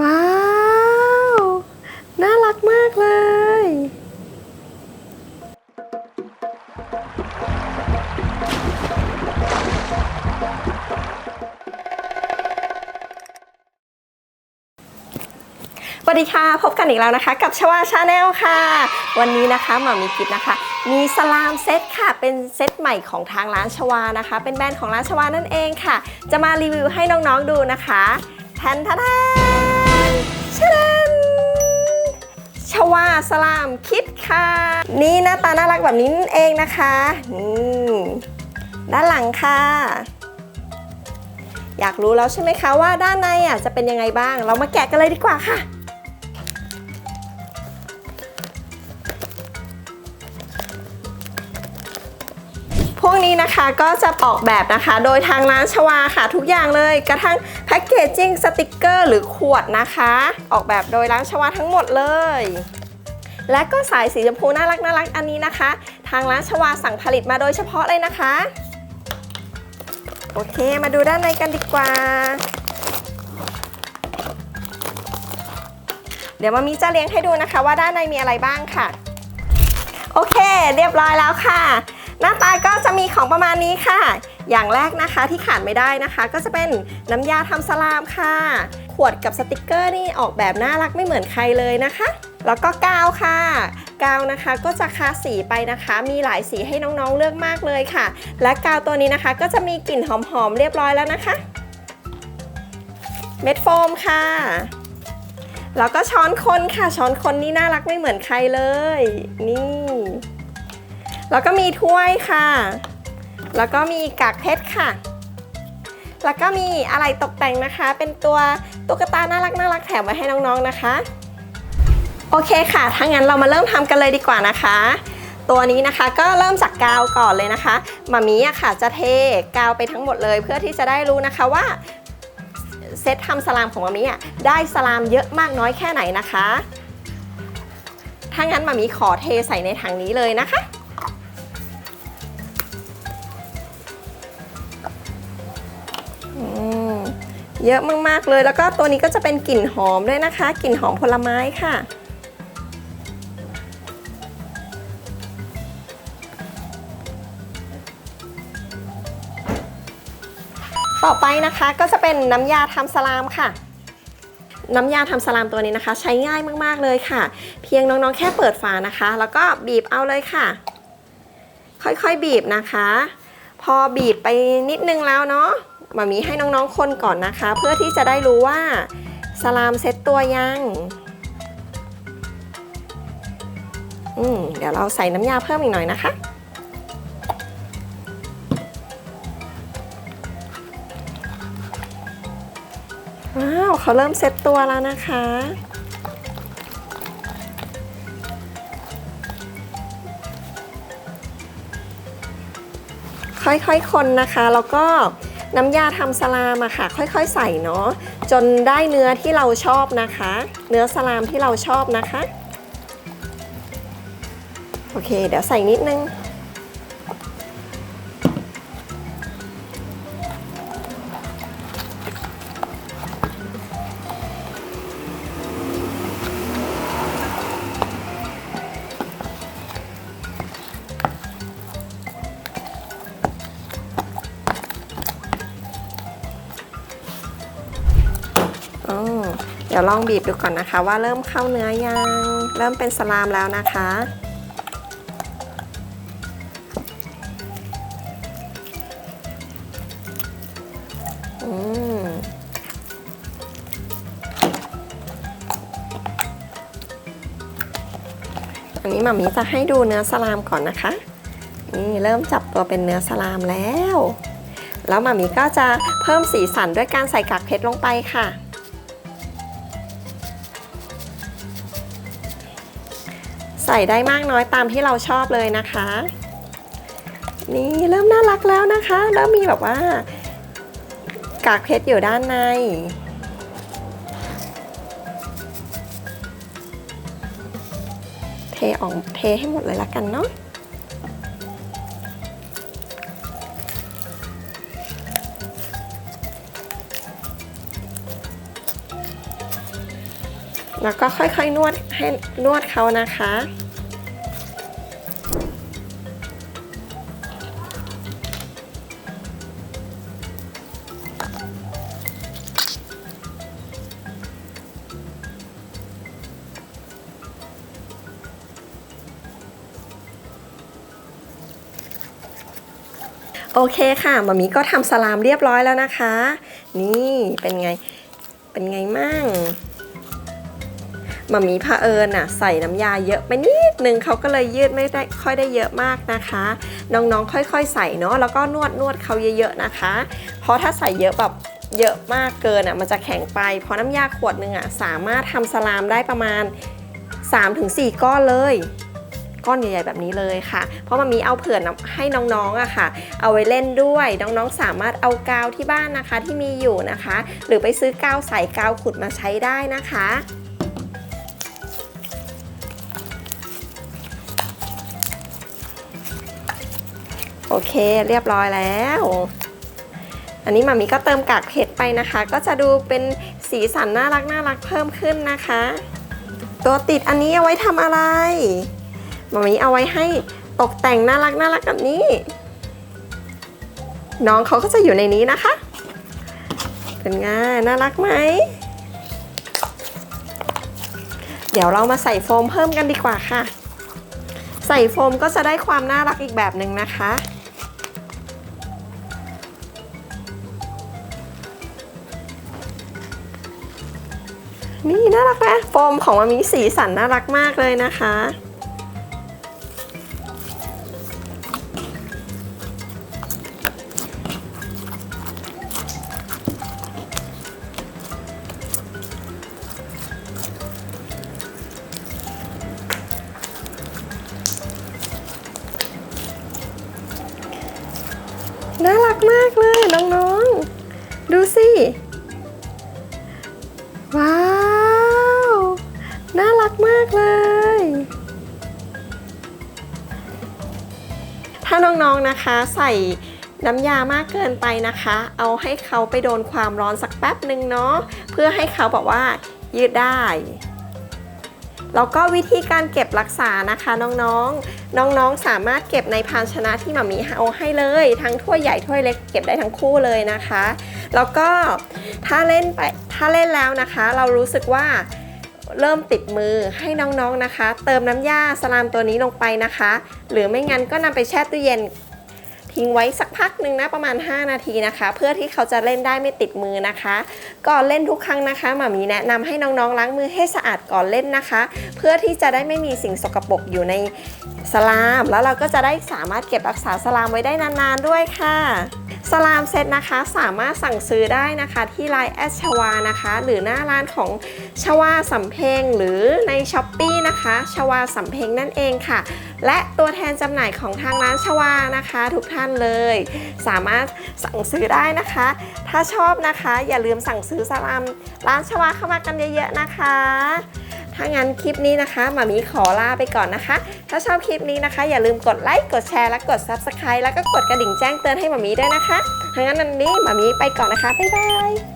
ว้าว น่ารักมากเลย สวัสดีค่ะ พบกันอีกแล้วนะคะ กับชวาชาแนลค่ะ วันนี้นะคะหมามีกิฟนะคะ มีสลามเซตค่ะ เป็นเซตใหม่ของทางร้านชวานะคะ เป็นแบรนด์ของร้านชวานั่นเองค่ะ จะมารีวิวให้น้องๆดูนะคะแทนทะแทน ชวาสลามคิดค่ะ นี่หน้าตาน่ารักแบบนี้นเองนะคะนี่ด้านหลังค่ะ อยากรู้แล้วใช่ไหมคะว่าด้านในอะจะเป็นยังไงบ้าง เรามาแกะกันเลยดีกว่าค่ะ นี้นะคะก็จะออกแบบนะคะ โดยทางร้านชวาค่ะทุกอย่างเลยกระทั่งแพ็กเกจจิ้งสติกเกอร์หรือขวดนะคะ ออกแบบโดยร้านชวาทั้งหมดเลยและก็สายสีชมพูน่ารักน่ารักอันนี้นะคะ ทางร้านชวาสั่งผลิตมาโดยเฉพาะเลยนะคะ โอเคมาดูด้านในกันดีกว่า เดี๋ยวมามีจะเลี้ยงให้ดูนะคะว่าด้านในมีอะไรบ้างค่ะ โอเค เรียบร้อยแล้วค่ะ หน้าตาก็จะมีของประมาณนี้ค่ะ อย่างแรกนะคะที่ขาดไม่ได้นะคะ ก็จะเป็นน้ำยาทำสลามค่ะ ขวดกับสติกเกอร์นี่ออกแบบน่ารักไม่เหมือนใครเลยนะคะ แล้วก็กาวค่ะกาวนะคะก็จะคาสีไปนะคะ มีหลายสีให้น้องๆเลือกมากเลยค่ะ และกาวตัวนี้นะคะ ก็จะมีกลิ่นหอมๆเรียบร้อยแล้วนะคะ เม็ดโฟมค่ะ แล้วก็ช้อนคนค่ะ ช้อนคนนี่น่ารักไม่เหมือนใครเลย นี่ แล้วก็มีถ้วยค่ะ แล้วก็มีกากเพชรค่ะ แล้วก็มีอะไรตกแต่งนะคะ เป็นตัวตุ๊กตาน่ารักน่ารักแถมไว้ให้น้องๆนะคะ โอเคค่ะ ถ้างั้นเรามาเริ่มทำกันเลยดีกว่านะคะ ตัวนี้นะคะก็เริ่มจากกาวก่อนเลยนะคะมามีอะค่ะจะเทกาวไปทั้งหมดเลย เพื่อที่จะได้รู้นะคะว่าเซตทำสลามของมามีอะได้สลามเยอะมากน้อยแค่ไหนนะคะถ้างั้นมามีขอเทใส่ในถังนี้เลยนะคะ เยอะมากๆเลย แล้วก็ตัวนี้ก็จะเป็นกลิ่นหอมด้วยนะคะ กลิ่นหอมผลไม้ค่ะ ต่อไปนะคะก็จะเป็นน้ำยาทำสลามค่ะน้ำยาทำสลามตัวนี้นะคะ ใช้ง่ายมากๆเลยค่ะ เพียงน้องๆแค่เปิดฝานะคะ แล้วก็บีบเอาเลยค่ะ ค่อยๆบีบนะคะ พอบีบไปนิดนึงแล้วเนาะ มามีให้น้องๆคนก่อนนะคะ เพื่อที่จะได้รู้ว่าสลามเซ็ตตัวยังอืมเดี๋ยวเราใส่น้ำยาเพิ่มอีกหน่อยนะคะ ว้าวเขาเริ่มเซ็ตตัวแล้วนะคะ ค่อยๆคนนะคะ แล้วก็ น้ำยาทำสลามอะค่ะ ค่อยๆ ใส่เนาะจนได้เนื้อที่เราชอบนะคะ เนื้อสลามที่เราชอบนะคะ โอเค เดี๋ยวใส่นิดนึง ดี๋ยวลองบีบดูก่อนนะคะ ว่าเริ่มเข้าเนื้อยัง เริ่มเป็นสลามแล้วนะคะ อืมอันนี้หมามีจะให้ดูเนื้อสลามก่อนนะคะ นี่เริ่มจับตัวเป็นเนื้อสลามแล้ว แล้วหมามีก็จะเพิ่มสีสันด้วยการใส่กากเพชรลงไปค่ะ ใส่ได้มากน้อยตามที่เราชอบเลยนะคะ นี่เริ่มน่ารักแล้วนะคะเริ่มมีแบบว่า กากเพชรอยู่ด้านในเทออกเทให้หมดเลยละกันเนาะ แล้วก็ค่อยๆนวดให้นวดเขานะคะ โอเคค่ะมามีก็ทำสลามเรียบร้อยแล้วนะคะ นี่เป็นไง เป็นไงมั่ง มามีพะเอิญน่ะใส่น้ำยาเยอะไปนิดนึงเขาก็เลยยืดไม่ได้ค่อยได้เยอะมากนะคะ น้องๆค่อยๆ ใส่เนาะแล้วก็นวดนวดเขาเยอะๆนะคะ เพราะถ้าใส่เยอะแบบเยอะมากเกินอะมันจะแข็งไป เพราะน้ำยาขวดหนึ่งอะสามารถทำสลามได้ประมาณ 3-4 ก้อนเลยก้อนใหญ่ๆแบบนี้เลยค่ะ เพราะมันมีเอาเผื่อให้น้องๆอะค่ะ เอาไว้เล่นด้วย น้องๆสามารถเอากาวที่บ้านนะคะที่มีอยู่นะคะ หรือไปซื้อกาวใส่กาวขุดมาใช้ได้นะคะ โอเคเรียบร้อยแล้ว อันนี้มามีก็เติมกากเพชรไปนะคะ ก็จะดูเป็นสีสันน่ารักน่ารักเพิ่มขึ้นนะคะ ตัวติดอันนี้เอาไว้ทำอะไรมามีเอาไว้ให้ตกแต่งน่ารักน่ารักแบบนี้ น้องเขาก็จะอยู่ในนี้นะคะ เป็นไงน่ารักไหมเดี๋ยวเรามาใส่โฟมเพิ่มกันดีกว่าค่ะ ใส่โฟมก็จะได้ความน่ารักอีกแบบหนึ่งนะคะ น่ารักไหมโฟมของมามีสีสันน่ารักมากเลยนะคะ น่ารักมากเลยน้องๆ ดูสิ ว้าว มากเลย ถ้าน้องๆนะคะใส่น้ำยามากเกินไปนะคะ เอาให้เขาไปโดนความร้อนสักแป๊บหนึ่งเนาะเพื่อให้เขาแบบว่ายืดได้แล้วก็วิธีการเก็บรักษานะคะน้องๆ น้องๆ สามารถเก็บในภาชนะที่หมามีเอาให้เลย ทั้งถ้วยใหญ่ถ้วยเล็กเก็บได้ทั้งคู่เลยนะคะ แล้วก็ถ้าเล่นไปถ้าเล่นแล้วนะคะ เรารู้สึกว่า เริ่มติดมือให้น้องๆนะคะ เติมน้ำยาสลามตัวนี้ลงไปนะคะ หรือไม่งั้นก็นำไปแช่ตู้เย็น ทิ้งไว้สักพักหนึ่งนะประมาณ 5 นาทีนะคะ เพื่อที่เขาจะเล่นได้ไม่ติดมือนะคะก่อนเล่นทุกครั้งนะคะหมามีแนะนำให้น้องๆล้างมือให้สะอาดก่อนเล่นนะคะ เพื่อที่จะได้ไม่มีสิ่งสกปรกอยู่ในสลาม แล้วเราก็จะได้สามารถเก็บรักษาสลามไว้ได้นานๆด้วยค่ะสลามเซตนะคะสามารถสั่งซื้อได้นะคะที่ไลน์แอดชวานะคะ หรือหน้าร้านของชวาสำเพ็งหรือในช้อปปีนะคะชวาสำเพ็งนั่นเองค่ะ และตัวแทนจำหน่ายของทางร้านชวานะคะ ทุกท่านานเลย สามารถสั่งซื้อได้นะคะ ถ้าชอบนะคะ อย่าลืมสั่งซื้อสลามร้านชวาเข้ามากันเยอะๆนะคะถ้างั้นคลิปนี้นะคะหมามีขอลาไปก่อนนะคะ ถ้าชอบคลิปนี้นะคะ อย่าลืมกดไลค์กดแชร์และกด Subscribe แล้วก็กดกระดิ่งแจ้งเตือนให้หมามีด้วยนะคะถ้างั้นวันนี้หมามีไปก่อนนะคะบ๊ายบาย